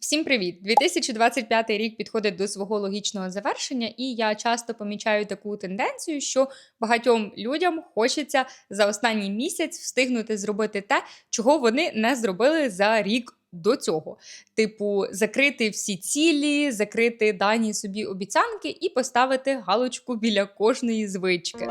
Всім привіт! 2025 рік підходить до свого логічного завершення, і я часто помічаю таку тенденцію, що багатьом людям хочеться за останній місяць встигнути зробити те, чого вони не зробили за рік. До цього, типу, закрити всі цілі, закрити дані собі обіцянки і поставити галочку біля кожної звички.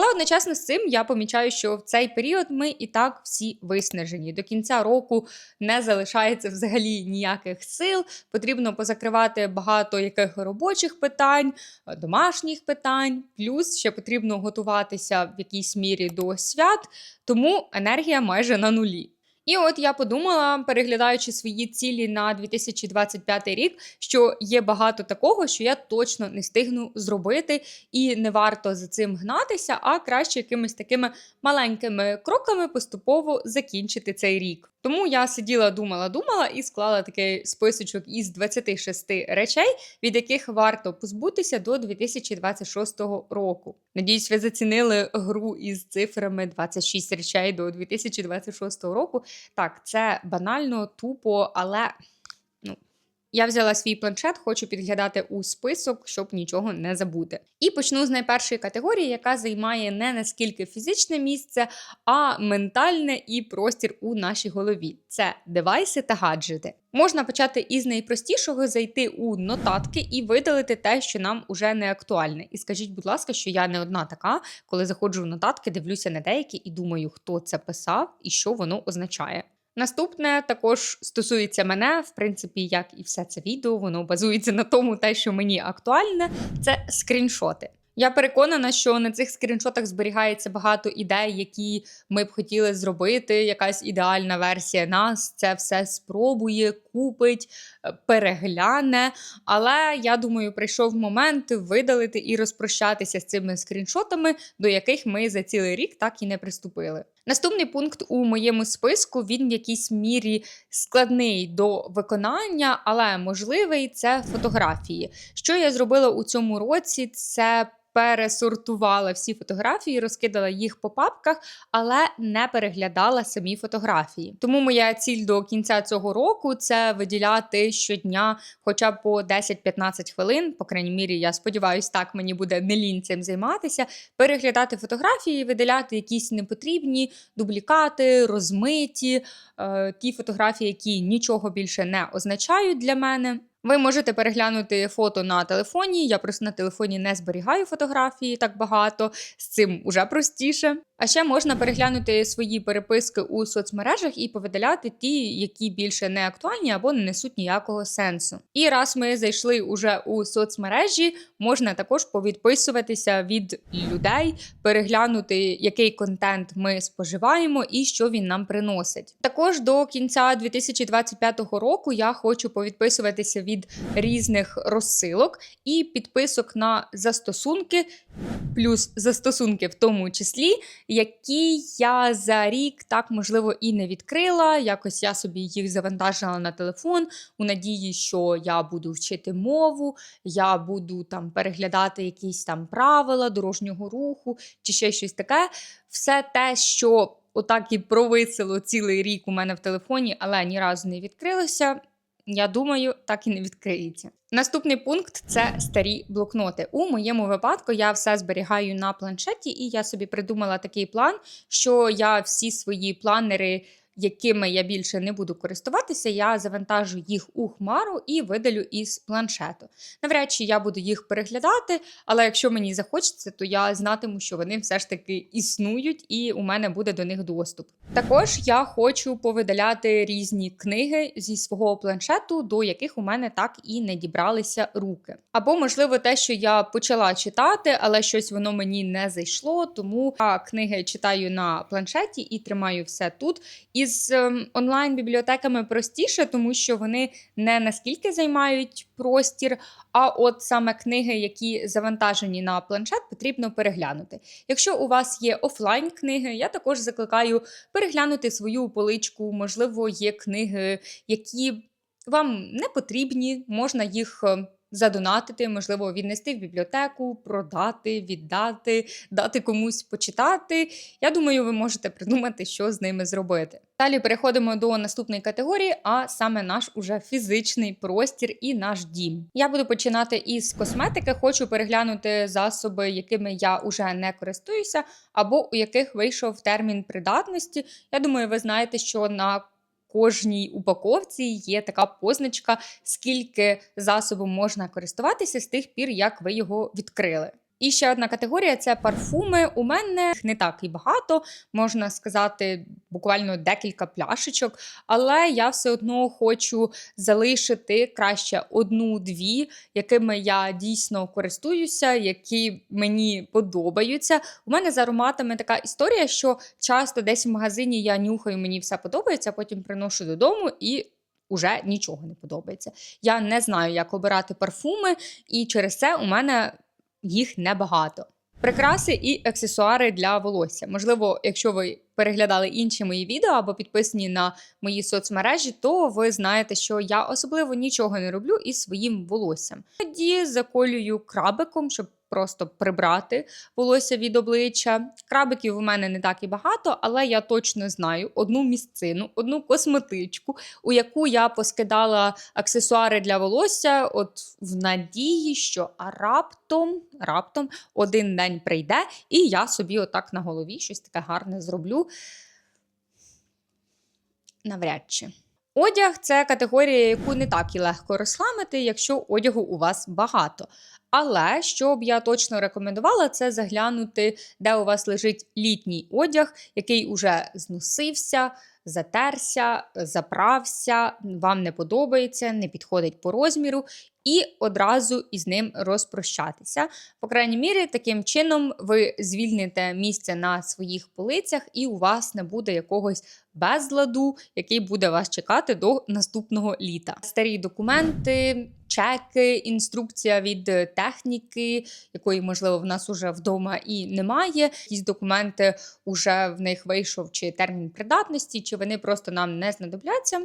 Але одночасно з цим я помічаю, що в цей період ми і так всі виснажені. До кінця року не залишається взагалі ніяких сил. Потрібно позакривати багато яких робочих питань, домашніх питань. Плюс ще потрібно готуватися в якійсь мірі до свят, тому енергія майже на нулі. І от я подумала, переглядаючи свої цілі на 2025 рік, що є багато такого, що я точно не встигну зробити, і не варто за цим гнатися, а краще якимись такими маленькими кроками поступово закінчити цей рік. Тому я сиділа, думала, думала і склала такий списочок із 26 речей, від яких варто позбутися до 2026 року. Надіюсь, ви зацінили гру із цифрами 26 речей до 2026 року. Так, це банально, тупо, але. Я взяла свій планшет, хочу підглядати у список, щоб нічого не забути. І почну з найпершої категорії, яка займає не наскільки фізичне місце, а ментальне і простір у нашій голові. Це девайси та гаджети. Можна почати із найпростішого зайти у нотатки і видалити те, що нам уже не актуальне. І скажіть, будь ласка, що я не одна така, коли заходжу в нотатки, дивлюся на деякі і думаю, хто це писав і що воно означає. Наступне також стосується мене, в принципі, як і все це відео, воно базується на тому, те, що мені актуальне, це скріншоти. Я переконана, що на цих скріншотах зберігається багато ідей, які ми б хотіли зробити. Якась ідеальна версія нас це все спробує, купить, е, перегляне. Але я думаю, прийшов момент видалити і розпрощатися з цими скріншотами, до яких ми за цілий рік так і не приступили. Наступний пункт у моєму списку він в якійсь мірі складний до виконання, але можливий це фотографії. Що я зробила у цьому році? Це пересортувала всі фотографії, розкидала їх по папках, але не переглядала самі фотографії. Тому моя ціль до кінця цього року це виділяти щодня, хоча б по 10-15 хвилин. По крайній мірі, я сподіваюся, так мені буде не лінь цим займатися. Переглядати фотографії, виділяти якісь непотрібні дублікати, розмиті, е, ті фотографії, які нічого більше не означають для мене. Ви можете переглянути фото на телефоні. Я просто на телефоні не зберігаю фотографії так багато, з цим уже простіше. А ще можна переглянути свої переписки у соцмережах і повидаляти ті, які більше не актуальні або не несуть ніякого сенсу. І раз ми зайшли уже у соцмережі, можна також повідписуватися від людей, переглянути, який контент ми споживаємо і що він нам приносить. Також до кінця 2025 року я хочу повідписуватися від різних розсилок і підписок на застосунки, плюс застосунки в тому числі які я за рік так можливо і не відкрила. Якось я собі їх завантажила на телефон у надії, що я буду вчити мову, я буду там переглядати якісь там правила дорожнього руху чи ще щось таке. Все те, що отак і провисило цілий рік у мене в телефоні, але ні разу не відкрилося. Я думаю, так і не відкриється. Наступний пункт це старі блокноти. У моєму випадку я все зберігаю на планшеті, і я собі придумала такий план, що я всі свої планери якими я більше не буду користуватися, я завантажу їх у хмару і видалю із планшету. Навряд чи я буду їх переглядати, але якщо мені захочеться, то я знатиму, що вони все ж таки існують, і у мене буде до них доступ. Також я хочу повидаляти різні книги зі свого планшету, до яких у мене так і не дібралися руки. Або, можливо, те, що я почала читати, але щось воно мені не зайшло, тому я книги читаю на планшеті і тримаю все тут. І із ем, онлайн-бібліотеками простіше, тому що вони не наскільки займають простір, а от саме книги, які завантажені на планшет, потрібно переглянути. Якщо у вас є офлайн книги, я також закликаю переглянути свою поличку. Можливо, є книги, які вам не потрібні, можна їх ем, задонатити, можливо, віднести в бібліотеку, продати, віддати, дати комусь почитати. Я думаю, ви можете придумати, що з ними зробити. Далі переходимо до наступної категорії, а саме наш уже фізичний простір і наш дім. Я буду починати із косметики. Хочу переглянути засоби, якими я уже не користуюся, або у яких вийшов термін придатності. Я думаю, ви знаєте, що на кожній упаковці є така позначка, скільки засобом можна користуватися з тих пір, як ви його відкрили. І ще одна категорія це парфуми. У мене не так і багато, можна сказати, буквально декілька пляшечок, але я все одно хочу залишити краще одну-дві, якими я дійсно користуюся, які мені подобаються. У мене з ароматами така історія, що часто десь в магазині я нюхаю, мені все подобається, потім приношу додому і. Уже нічого не подобається. Я не знаю, як обирати парфуми, і через це у мене їх небагато. Прикраси і аксесуари для волосся. Можливо, якщо ви переглядали інші мої відео або підписані на мої соцмережі, то ви знаєте, що я особливо нічого не роблю із своїм волоссям. Тоді заколюю крабиком, щоб просто прибрати волосся від обличчя. Крабиків у мене не так і багато, але я точно знаю одну місцину, одну косметичку, у яку я поскидала аксесуари для волосся, от в надії, що а раптом, раптом один день прийде, і я собі отак на голові щось таке гарне зроблю. Навряд чи. Одяг це категорія, яку не так і легко розхламити, якщо одягу у вас багато. Але що б я точно рекомендувала, це заглянути, де у вас лежить літній одяг, який уже зносився, затерся, заправся, вам не подобається, не підходить по розміру, і одразу із ним розпрощатися. По крайній мірі, таким чином ви звільните місце на своїх полицях, і у вас не буде якогось безладу, який буде вас чекати до наступного літа. Старі документи. Чеки, інструкція від техніки, якої, можливо, в нас уже вдома і немає. Якісь документи вже в них вийшов чи термін придатності, чи вони просто нам не знадобляться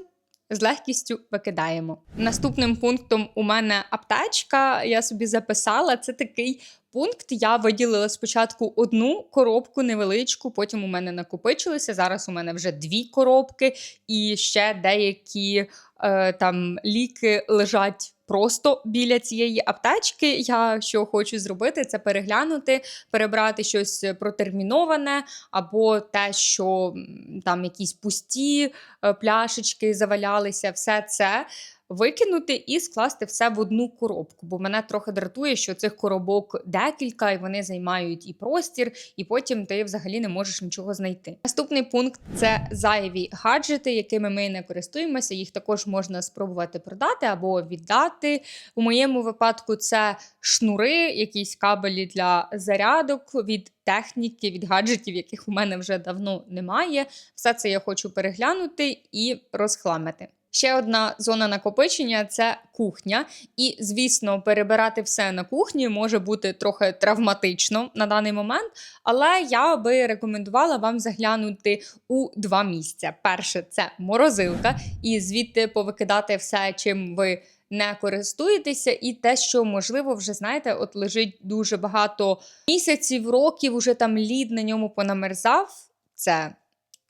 з легкістю викидаємо. Наступним пунктом у мене аптечка. Я собі записала це такий. Пункт я виділила спочатку одну коробку невеличку, потім у мене накопичилося. Зараз у мене вже дві коробки, і ще деякі е, там ліки лежать просто біля цієї аптечки. Я що хочу зробити, це переглянути, перебрати щось протерміноване, або те, що там якісь пусті е, пляшечки завалялися, все це викинути і скласти все в одну коробку. Бо мене трохи дратує, що цих коробок декілька, і вони займають і простір, і потім ти взагалі не можеш нічого знайти. Наступний пункт це зайві гаджети, якими ми не користуємося. Їх також можна спробувати продати або віддати. У моєму випадку це шнури, якісь кабелі для зарядок від. Техніки від гаджетів, яких у мене вже давно немає. Все це я хочу переглянути і розхламити. Ще одна зона накопичення це кухня. І, звісно, перебирати все на кухні може бути трохи травматично на даний момент, але я би рекомендувала вам заглянути у два місця. Перше це морозилка, і звідти повикидати все, чим ви. Не користуєтеся, і те, що можливо, вже знаєте, от лежить дуже багато місяців, років, уже там лід на ньому понамерзав. Це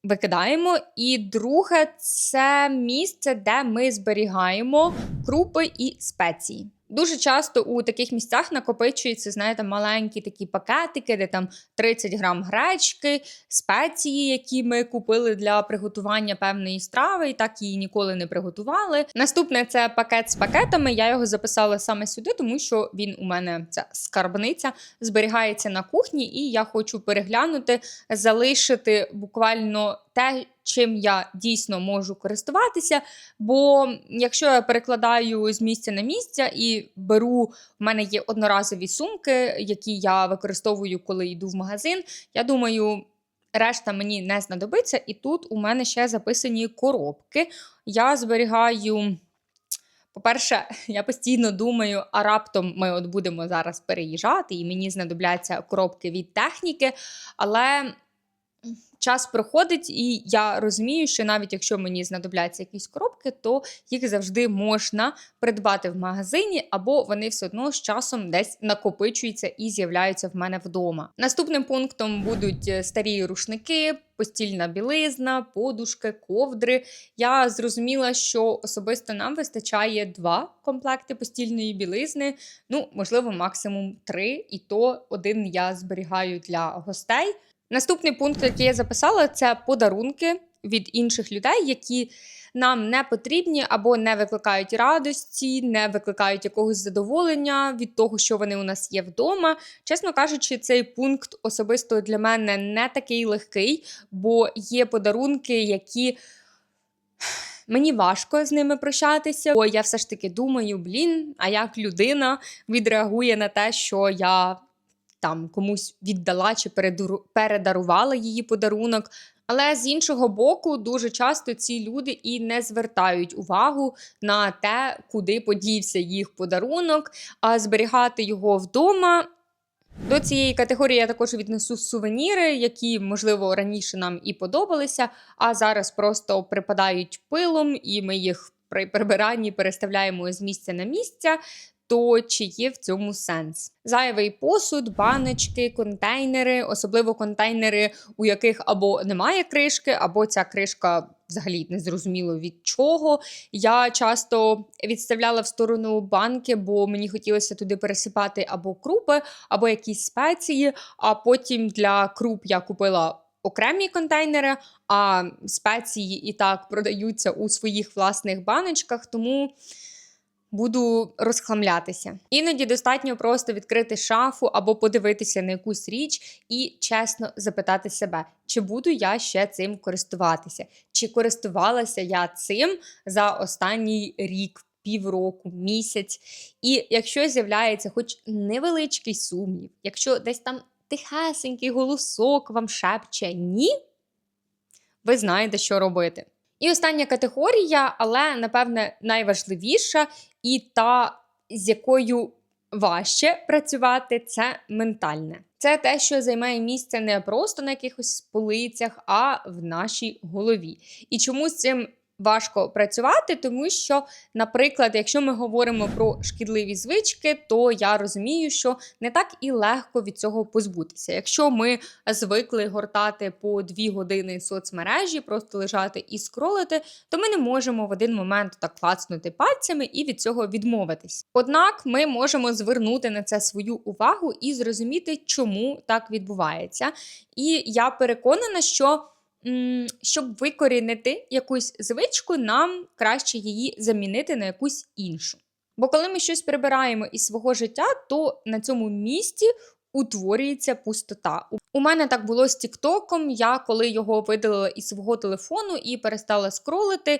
викидаємо. І друге це місце, де ми зберігаємо крупи і спеції. Дуже часто у таких місцях накопичуються, знаєте, маленькі такі пакетики, де там 30 грам гречки, спеції, які ми купили для приготування певної страви, і так її ніколи не приготували. Наступне це пакет з пакетами. Я його записала саме сюди, тому що він у мене ця скарбниця зберігається на кухні, і я хочу переглянути, залишити буквально те, чим я дійсно можу користуватися. Бо якщо я перекладаю з місця на місце і беру, в мене є одноразові сумки, які я використовую, коли йду в магазин, я думаю. Решта мені не знадобиться, і тут у мене ще записані коробки. Я зберігаю. По-перше, я постійно думаю, а раптом ми от будемо зараз переїжджати, і мені знадобляться коробки від техніки. Але час проходить, і я розумію, що навіть якщо мені знадобляться якісь коробки, то їх завжди можна придбати в магазині, або вони все одно з часом десь накопичуються і з'являються в мене вдома. Наступним пунктом будуть е, старі рушники. Постільна білизна, подушки, ковдри. Я зрозуміла, що особисто нам вистачає два комплекти постільної білизни. Ну, можливо, максимум три, і то один я зберігаю для гостей. Наступний пункт, який я записала, це подарунки від інших людей, які нам не потрібні або не викликають радості, не викликають якогось задоволення від того, що вони у нас є вдома. Чесно кажучи, цей пункт особисто для мене не такий легкий, бо є подарунки, які. Мені важко з ними прощатися, бо я все ж таки думаю, блін, а як людина відреагує на те, що я там комусь віддала чи передарувала її подарунок. Але з іншого боку, дуже часто ці люди і не звертають увагу на те, куди подівся їх подарунок, а зберігати його вдома. До цієї категорії я також віднесу сувеніри, які, можливо, раніше нам і подобалися, а зараз просто припадають пилом, і ми їх при прибиранні переставляємо з місця на місце то чи є в цьому сенс? Зайвий посуд, баночки, контейнери, особливо контейнери, у яких або немає кришки, або ця кришка взагалі не зрозуміло від чого. Я часто відставляла в сторону банки, бо мені хотілося туди пересипати або крупи, або якісь спеції. А потім для круп я купила. Окремі контейнери, а спеції і так продаються у своїх власних баночках, тому буду розхламлятися. Іноді достатньо просто відкрити шафу або подивитися на якусь річ і чесно запитати себе, чи буду я ще цим користуватися, чи користувалася я цим за останній рік. Півроку, місяць, і якщо з'являється хоч невеличкий сумнів, якщо десь там тихесенький голосок вам шепче ні, ви знаєте, що робити. І остання категорія, але, напевне, найважливіша і та, з якою важче працювати, це ментальне. Це те, що займає місце не просто на якихось полицях, а в нашій голові. І чому з цим важко працювати, тому що, наприклад, якщо ми говоримо про шкідливі звички, то я розумію, що не так і легко від цього позбутися. Якщо ми звикли гортати по дві години соцмережі, просто лежати і скролити, то ми не можемо в один момент так клацнути пальцями і від цього відмовитись. Однак ми можемо звернути на це свою увагу і зрозуміти, чому так відбувається. І я переконана, що щоб викорінити якусь звичку, нам краще її замінити на якусь іншу. Бо коли ми щось прибираємо із свого життя, то на цьому місці утворюється пустота. У мене так було з Тіктоком. Я коли його видалила із свого телефону і перестала скролити.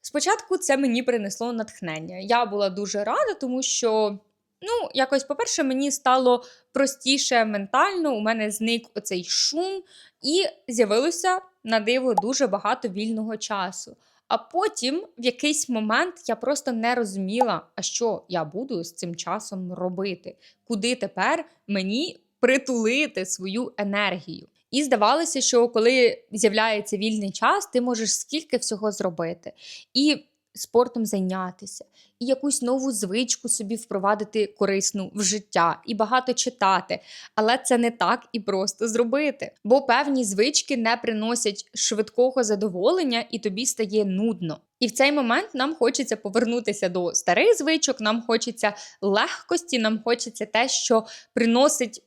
Спочатку це мені принесло натхнення. Я була дуже рада, тому що, ну, якось, по-перше, мені стало простіше ментально, у мене зник оцей шум, і з'явилося на диво дуже багато вільного часу. А потім, в якийсь момент, я просто не розуміла, а що я буду з цим часом робити, куди тепер мені притулити свою енергію. І здавалося, що коли з'являється вільний час, ти можеш скільки всього зробити. І спортом зайнятися, і якусь нову звичку собі впровадити корисну в життя, і багато читати. Але це не так і просто зробити. Бо певні звички не приносять швидкого задоволення, і тобі стає нудно. І в цей момент нам хочеться повернутися до старих звичок, нам хочеться легкості, нам хочеться те, що приносить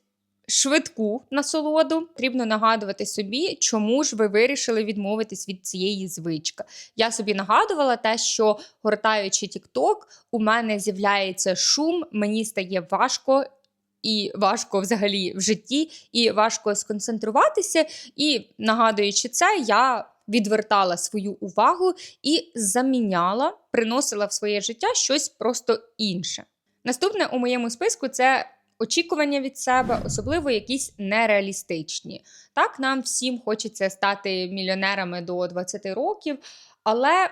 швидку насолоду. Потрібно нагадувати собі, чому ж ви вирішили відмовитись від цієї звички. Я собі нагадувала те, що гортаючи TikTok, у мене з'являється шум, мені стає важко. І важко взагалі в житті, і важко сконцентруватися. І нагадуючи це, я відвертала свою увагу і заміняла, приносила в своє життя щось просто інше. Наступне у моєму списку це очікування від себе, особливо якісь нереалістичні. Так, нам всім хочеться стати мільйонерами до 20 років, але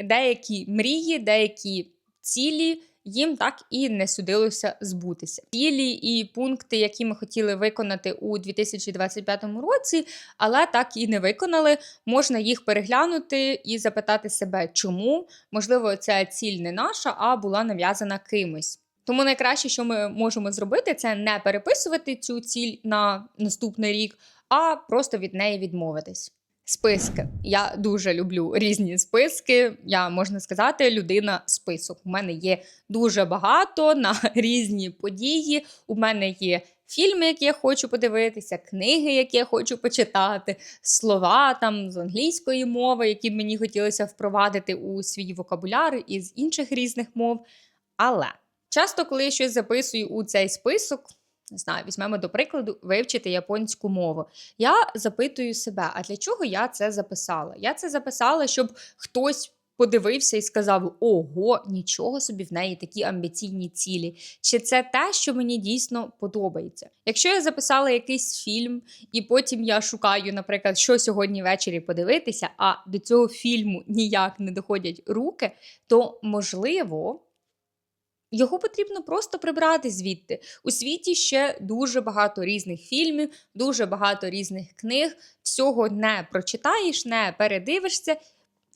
деякі мрії, деякі цілі їм так і не судилося збутися. Цілі і пункти, які ми хотіли виконати у 2025 році, але так і не виконали. Можна їх переглянути і запитати себе, чому можливо, ця ціль не наша, а була нав'язана кимось. Тому найкраще, що ми можемо зробити, це не переписувати цю ціль на наступний рік, а просто від неї відмовитись. Списки. Я дуже люблю різні списки. Я можна сказати, людина список. У мене є дуже багато на різні події. У мене є фільми, які я хочу подивитися, книги, які я хочу почитати, слова там з англійської мови, які б мені хотілося впровадити у свій вокабуляр із інших різних мов. Але часто, коли я щось записую у цей список, не знаю, візьмемо до прикладу вивчити японську мову. Я запитую себе, а для чого я це записала? Я це записала, щоб хтось подивився і сказав: Ого, нічого собі в неї такі амбіційні цілі. Чи це те, що мені дійсно подобається? Якщо я записала якийсь фільм, і потім я шукаю, наприклад, що сьогодні ввечері подивитися, а до цього фільму ніяк не доходять руки, то можливо. Його потрібно просто прибрати звідти. У світі ще дуже багато різних фільмів, дуже багато різних книг. Всього не прочитаєш, не передивишся,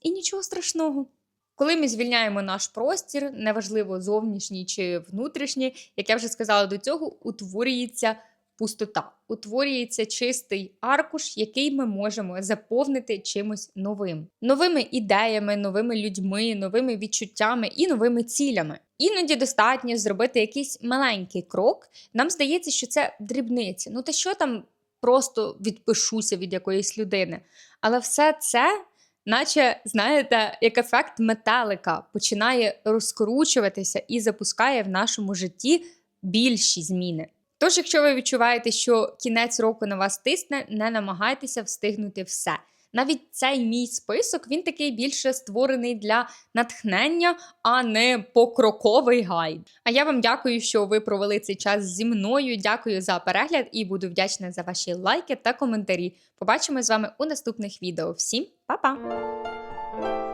і нічого страшного. Коли ми звільняємо наш простір, неважливо зовнішній чи внутрішній, як я вже сказала до цього, утворюється пустота, утворюється чистий аркуш, який ми можемо заповнити чимось новим, новими ідеями, новими людьми, новими відчуттями і новими цілями. Іноді достатньо зробити якийсь маленький крок. Нам здається, що це дрібниці. Ну та що там просто відпишуся від якоїсь людини? Але все це. Наче, знаєте, як ефект метелика починає розкручуватися і запускає в нашому житті більші зміни. Тож, якщо ви відчуваєте, що кінець року на вас тисне, не намагайтеся встигнути все. Навіть цей мій список він такий більше створений для натхнення, а не покроковий гайд. А я вам дякую, що ви провели цей час зі мною. Дякую за перегляд і буду вдячна за ваші лайки та коментарі. Побачимо з вами у наступних відео. Всім па-па!